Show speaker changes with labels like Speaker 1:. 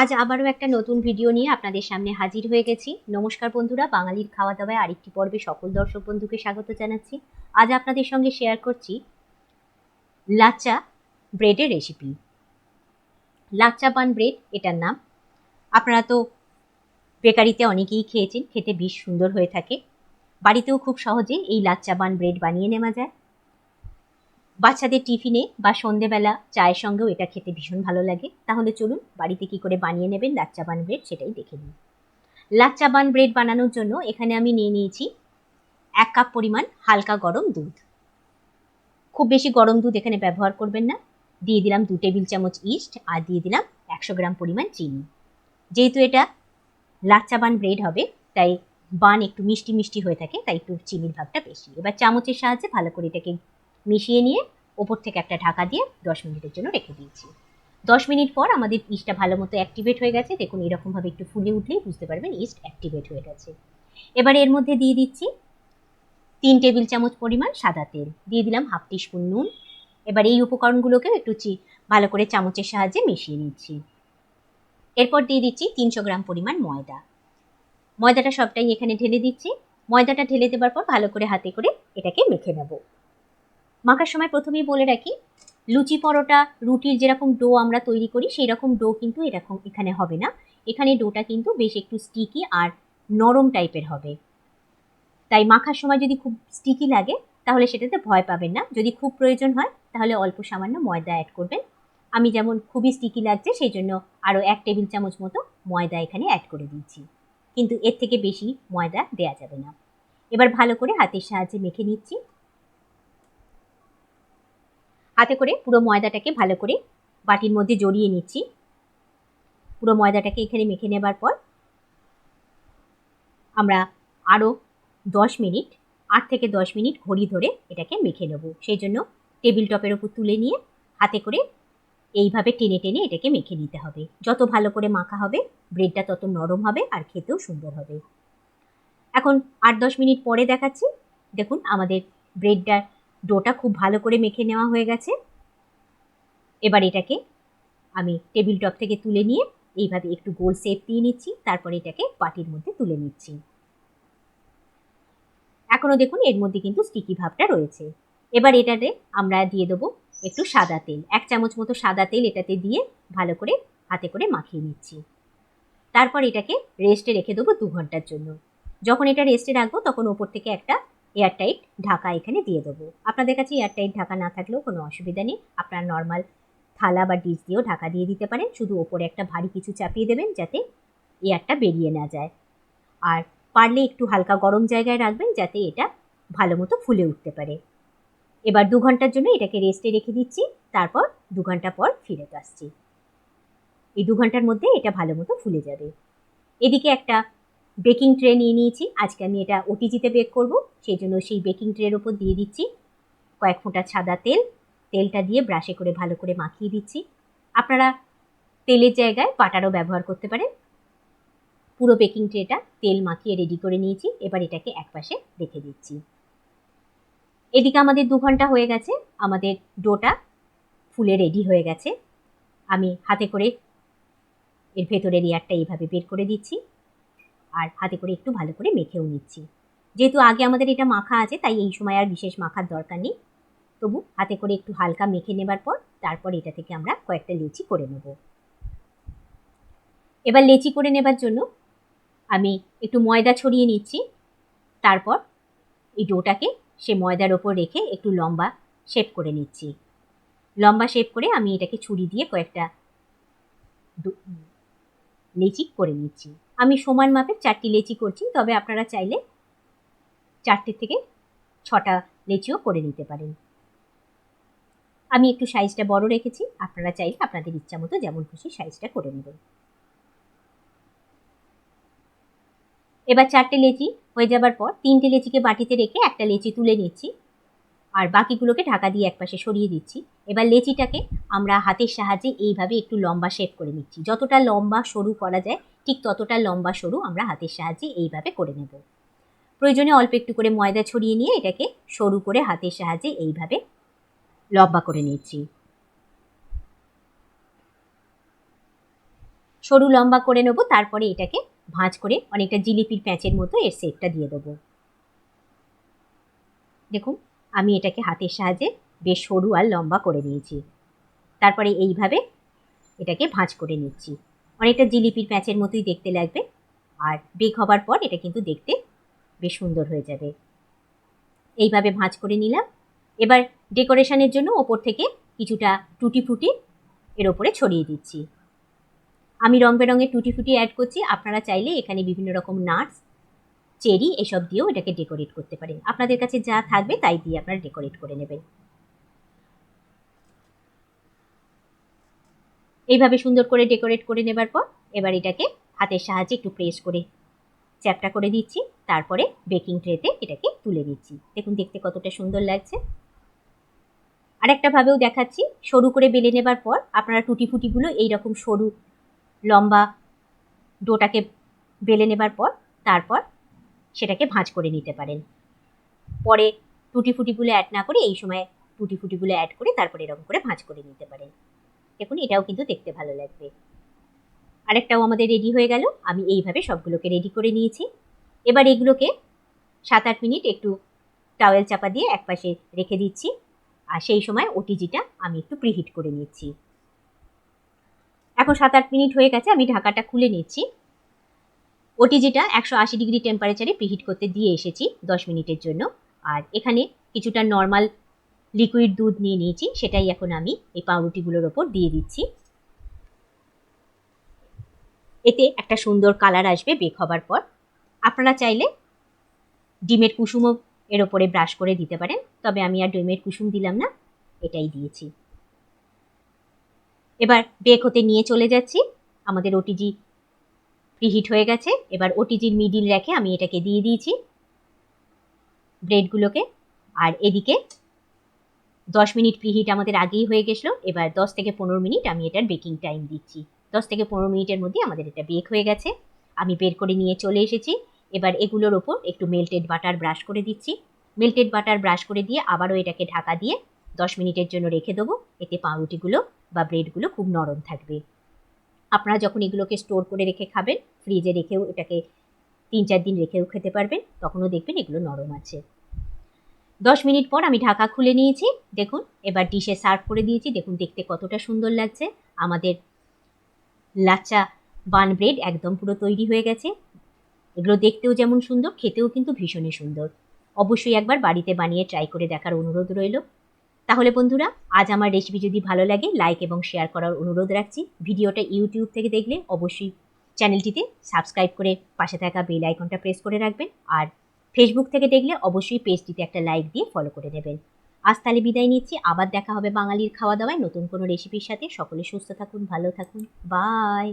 Speaker 1: আজ আবারও একটা নতুন ভিডিও নিয়ে আপনাদের সামনে হাজির হয়ে গেছি। নমস্কার বন্ধুরা, বাঙালির খাওয়া দাওয়ায় আরেকটি পর্বে সকল দর্শক বন্ধুকে স্বাগত জানাচ্ছি। আজ আপনাদের সঙ্গে শেয়ার করছি লাচ্চা ব্রেডের রেসিপি লাচ্চা বান ব্রেড এটার নাম। আপনারা তো বেকারিতে অনেকেই খেয়েছেন, খেতে বেশ সুন্দর হয়ে থাকে। বাড়িতেও খুব সহজে এই লাচ্চা বান ব্রেড বানিয়ে নেওয়া যায়। বাচ্চাদের টিফিনে বা সন্ধেবেলা চায়ের সঙ্গেও এটা খেতে ভীষণ ভালো লাগে। তাহলে চলুন বাড়িতে কি করে বানিয়ে নেবেন লাচ্চা বান ব্রেড সেটাই দেখে নিন লাচ্চা বান ব্রেড বানানোর জন্য এখানে আমি নিয়ে নিয়েছি এক কাপ পরিমাণ হালকা গরম দুধ। খুব বেশি গরম দুধ এখানে ব্যবহার করবেন না। দিয়ে দিলাম দু টেবিল চামচ ইস্ট আর দিয়ে দিলাম একশো গ্রাম পরিমাণ চিনি। যেহেতু এটা লাচ্চা বান ব্রেড হবে, তাই বান একটু মিষ্টি মিষ্টি হয়ে থাকে, তাই একটু চিনির ভাগটা বেশি। এবার চামচের সাহায্যে ভালো করে এটাকে মিশিয়ে নিয়ে ওপর থেকে একটা ঢাকা দিয়ে দশ মিনিটের জন্য রেখে দিয়েছি। দশ মিনিট পর আমাদের ইস্টটা ভালো মতো অ্যাক্টিভেট হয়ে গেছে। দেখুন, এরকমভাবে একটু ফুলে উঠলেই বুঝতে পারবেন ইস্ট অ্যাক্টিভেট হয়ে গেছে। এবার এর মধ্যে দিয়ে দিচ্ছি তিন টেবিল চামচ পরিমাণ সাদা তেল। দিয়ে দিলাম হাফ টিস্পুন নুন। এবার এই উপকরণগুলোকেও একটু চি, ভালো করে চামচের সাহায্যে মিশিয়ে নিচ্ছি। এরপর দিয়ে দিচ্ছি তিনশো গ্রাম পরিমাণ ময়দা। ময়দাটা সবটাই এখানে ঢেলে দিচ্ছি। ময়দাটা ঢেলে দেওয়ার পর ভালো করে হাতে করে এটাকে মেখে নেব। মাখার সময় প্রথমেই বলে রাখি, লুচি পরোটা, রুটির যেরকম ডো আমরা তৈরি করি সেই রকম ডো কিন্তু এরকম এখানে হবে না। এখানে ডোটা কিন্তু বেশ একটু স্টিকি আর নরম টাইপের হবে। তাই মাখার সময় যদি খুব স্টিকি লাগে, তাহলে সেটাতে ভয় পাবেন না। যদি খুব প্রয়োজন হয়, তাহলে অল্প সামান্য ময়দা অ্যাড করবেন। আমি যেমন খুবই স্টিকি লাগছে সেই জন্য আরও এক টেবিল চামচ মতো ময়দা এখানে অ্যাড করে দিচ্ছি কিন্তু এর থেকে বেশি ময়দা দেয়া যাবে না। এবার ভালো করে হাতের সাহায্যে মেখে নিচ্ছি। হাতে করে পুরো ময়দাটাকে ভালো করে বাটির মধ্যে জড়িয়ে নিচ্ছি। পুরো ময়দাটাকে এখানে মেখে নেবার পর আমরা আরও দশ মিনিট, আট থেকে দশ মিনিট ঘড়ি ধরে এটাকে মেখে নেব। সেই জন্য টেবিল টপের ওপর তুলে নিয়ে হাতে করে এইভাবে টেনে টেনে এটাকে মেখে নিতে হবে। যত ভালো করে মাখা হবে, ব্রেডটা তত নরম হবে আর খেতেও সুন্দর হবে। এখন আট দশ মিনিট পরে দেখাচ্ছি। দেখুন আমাদের ব্রেডটার ডোটা খুব ভালো করে মেখে নেওয়া হয়ে গেছে। এবার এটাকে আমি টেবিল টপ থেকে তুলে নিয়ে এইভাবে একটু গোল শেপ দিয়ে নিচ্ছি, তারপর এটাকে বাটির মধ্যে তুলে নিচ্ছি। এখনও দেখুন এর মধ্যে কিন্তু স্টিকি ভাবটা রয়েছে। এবার এটাতে আমরা দিয়ে দেবো একটু সাদা তেল। এক চামচ মতো সাদা তেল এটাতে দিয়ে ভালো করে হাতে করে মাখিয়ে নিচ্ছি। তারপর এটাকে রেস্টে রেখে দেবো দু ঘণ্টার জন্য। যখন এটা রেস্টে রাখব তখন ওপর থেকে একটা এয়ারটাইট ঢাকা এখানে দিয়ে দেবো। আপনাদের কাছে এয়ারটাইট ঢাকা না থাকলেও কোনো অসুবিধা নেই। আপনার নর্মাল থালা বা ডিশ দিয়েও ঢাকা দিয়ে দিতে পারেন। শুধু ওপরে একটা ভারী কিছু চাপিয়ে দেবেন যাতে এয়ারটা বেরিয়ে না যায়। আর পারলে একটু হালকা গরম জায়গায় রাখবেন যাতে এটা ভালো মতো ফুলে উঠতে পারে। এবার দু ঘণ্টার জন্য এটাকে রেস্টে রেখে দিচ্ছি। তারপর দু ঘণ্টা পর ফিরে আসছি। এই দু ঘণ্টার মধ্যে এটা ভালো মতো ফুলে যাবে। এদিকে একটা বেকিং ট্রে নিয়ে নিয়েছি। আজকে আমি এটা ওটিজিতে বেক করব। সেই জন্য সেই বেকিং ট্রের ওপর দিয়ে দিচ্ছি কয়েক ফোঁটা সাদা তেল। তেলটা দিয়ে ব্রাশে করে ভালো করে মাখিয়ে দিচ্ছি। আপনারা তেলের জায়গায় পাটারও ব্যবহার করতে পারেন। পুরো বেকিং ট্রেটা তেল মাখিয়ে রেডি করে নিয়েছি। এবার এটাকে একপাশে রেখে দিচ্ছি। এদিকে আমাদের দু ঘণ্টা হয়ে গেছে। আমাদের ডোটা ফুলে রেডি হয়ে গেছে। আমি হাতে করে এর ভেতরের এয়ারটা এইভাবে বের করে দিচ্ছি। আর হাতে করে একটু ভালো করে মেখেও নিচ্ছি। যেহেতু আগে আমাদের এটা মাখা আছে, তাই এই সময় আর বিশেষ মাখার দরকার নেই। তবু হাতে করে একটু হালকা মেখে নেবার পর তারপর এটা থেকে আমরা কয়েকটা লেচি করে নেব। এবার লেচি করে নেবার জন্য আমি একটু ময়দা ছড়িয়ে নিচ্ছি। তারপর এই ডোটাকে সে ময়দার ওপর রেখে একটু লম্বা শেপ করে নিচ্ছি। লম্বা শেপ করে আমি এটাকে ছুরি দিয়ে কয়েকটা লেচি করে নিচ্ছি। আমি সমান মাপের চারটি লেচি করছি, তবে আপনারা চাইলে চারটে থেকে ছটা লেচিও করে নিতে পারেন। আমি একটু সাইজটা বড় রেখেছি, আপনারা চাইলে আপনাদের ইচ্ছা মতো যেমন খুশি সাইজটা করে নেবেন। এবার চারটে লেচি হয়ে যাবার পর তিনটে লেচিকে বাটিতে রেখে একটা লেচি তুলে নিচ্ছি। আর বাকিগুলোকে ঢাকা দিয়ে একপাশে সরিয়ে দিচ্ছি। এবার লেচিটাকে আমরা হাতের সাহায্যে এইভাবে একটু লম্বা শেপ করে নিচ্ছি। যতটা লম্বা সরু করা যায়, ঠিক ততটা লম্বা সরু আমরা হাতের সাহায্যে এইভাবে করে নেব। প্রয়োজনে অল্প একটু করে ময়দা ছড়িয়ে নিয়ে এটাকে সরু করে হাতের সাহায্যে এইভাবে লম্বা করে নিচ্ছি। সরু লম্বা করে নেব, তারপরে এটাকে ভাঁজ করে অনেকটা জিলিপির প্যাঁচের মতো এর সেপটা দিয়ে দেবো। দেখুন আমি এটাকে হাতের সাহায্যে বেশ সরু আর লম্বা করে নিয়েছি। তারপরে এইভাবে এটাকে ভাঁজ করে নিচ্ছি। অনেকটা জিলিপির প্যাঁচের মতোই দেখতে লাগবে আর বেক হবার পর এটা কিন্তু দেখতে বেশ সুন্দর হয়ে যাবে। এইভাবে ভাঁজ করে নিলাম। এবার ডেকোরেশনের জন্য ওপর থেকে কিছুটা টুটি ফুটি এর ওপরে ছড়িয়ে দিচ্ছি। আমি রং বেরঙের টুটি ফুটি অ্যাড করছি। আপনারা চাইলে এখানে বিভিন্ন রকম নাটস চেরি এসব দিয়েও এটাকে ডেকোরেট করতে পারেন। আপনাদের কাছে যা থাকবে তাই দিয়ে আপনারা ডেকোরেট করে নেবেন। এইভাবে সুন্দর করে ডেকোরেট করে নেবার পর এবার এটাকে হাতের সাহায্যে একটু প্রেস করে চ্যাপটা করে দিচ্ছি। তারপরে বেকিং ট্রেতে এটাকে তুলে দিচ্ছি। দেখুন, দেখতে কতটা সুন্দর লাগছে। আরেকটা ভাবেও দেখাচ্ছি, সরু করে বেলে নেবার পর আপনারা টুটি ফুটিগুলো এইরকম সরু, লম্বা ডোটাকে বেলে নেবার পর তারপর সেটাকে ভাঁজ করে নিতে পারেন। পরে টুটি ফুটিগুলো অ্যাড না করে এই সময় টুটি ফুটিগুলো অ্যাড করে তারপরে এরকম করে ভাঁজ করে নিতে পারেন। দেখুন, এটাও কিন্তু দেখতে ভালো লাগবে। আরেকটাও আমাদের রেডি হয়ে গেল। আমি এইভাবে সবগুলোকে রেডি করে নিয়েছি। এবার এগুলোকে সাত আট মিনিট একটু টাওয়েল চাপা দিয়ে একপাশে রেখে দিচ্ছি। আর সেই সময় ওটিজিটা আমি একটু প্রিহিট করে নিচ্ছি। এখন সাত আট মিনিট হয়ে গেছে, আমি ঢাকাটা খুলে নিচ্ছি। ওটিজিটা একশো আশি ডিগ্রি টেম্পারেচারে প্রিহিট করতে দিয়ে এসেছি দশ মিনিটের জন্য। আর এখানে কিছুটা নর্মাল লিকুইড দুধ নিয়ে নিয়েছি, সেটাই এখন আমি এই পাউরুটিগুলোর ওপর দিয়ে দিচ্ছি। এতে একটা সুন্দর কালার আসবে বেক হবার পর। আপনারা চাইলে ডিমের কুসুমও এর ওপরে ব্রাশ করে দিতে পারেন, তবে আমি আর ডিমের কুসুম দিলাম না, এটাই দিয়েছি। এবার বেক হতে নিয়ে চলে যাচ্ছি। আমাদের ওটিজি প্রিহিট হয়ে গেছে। এবার ওটিজির মিডিল রেখে আমি এটাকে দিয়ে দিয়েছি। ব্রেডগুলোকে আর এদিকে দশ মিনিট প্রিহিট আমাদের আগেই হয়ে গেছিল। এবার দশ থেকে পনেরো মিনিট আমি এটার বেকিং টাইম দিচ্ছি। দশ থেকে পনেরো মিনিটের মধ্যে আমাদের এটা বেক হয়ে গেছে। আমি বের করে নিয়ে চলে এসেছি। এবার এগুলোর ওপর একটু মেল্টেড বাটার ব্রাশ করে দিচ্ছি। মেল্টেড বাটার ব্রাশ করে দিয়ে আবারও এটাকে ঢাকা দিয়ে দশ মিনিটের জন্য রেখে দেবো। এতে পাউরুটিগুলো বা ব্রেডগুলো খুব নরম থাকবে। আপনারা যখন এগুলোকে স্টোর করে রেখে খাবেন ফ্রিজে রেখেও এটাকে তিন চার দিন রেখেও খেতে পারবেন, তখনও দেখবেন এগুলো নরম আছে। দশ মিনিট পর আমি ঢাকা খুলে নিয়েছি, দেখুন, এবার ডিশে সার্ভ করে দিয়েছি, দেখুন দেখতে কতটা সুন্দর লাগছে। আমাদের লাচা বান ব্রেড একদম পুরো তৈরি হয়ে গেছে। এগুলো দেখতেও যেমন সুন্দর, খেতেও কিন্তু ভীষণই সুন্দর। অবশ্যই একবার বাড়িতে বানিয়ে ট্রাই করে দেখার অনুরোধ রইল। তাহলে বন্ধুরা, আজ আমার রেসিপি যদি ভালো লাগে লাইক এবং শেয়ার করার অনুরোধ রাখছি। ভিডিওটা ইউটিউব থেকে দেখলে অবশ্যই চ্যানেলটিতে সাবস্ক্রাইব করে পাশে থাকা বেল আইকনটা প্রেস করে রাখবেন। আর ফেসবুক থেকে দেখলে অবশ্যই পেজটিতে একটা লাইক দিয়ে ফলো করে দেবেন আজ তাহলে বিদায় নিচ্ছি। আবার দেখা হবে বাঙালির খাওয়া দাওয়ায় নতুন কোনো রেসিপির সাথে। সকলে সুস্থ থাকুন, ভালো থাকুন। বাই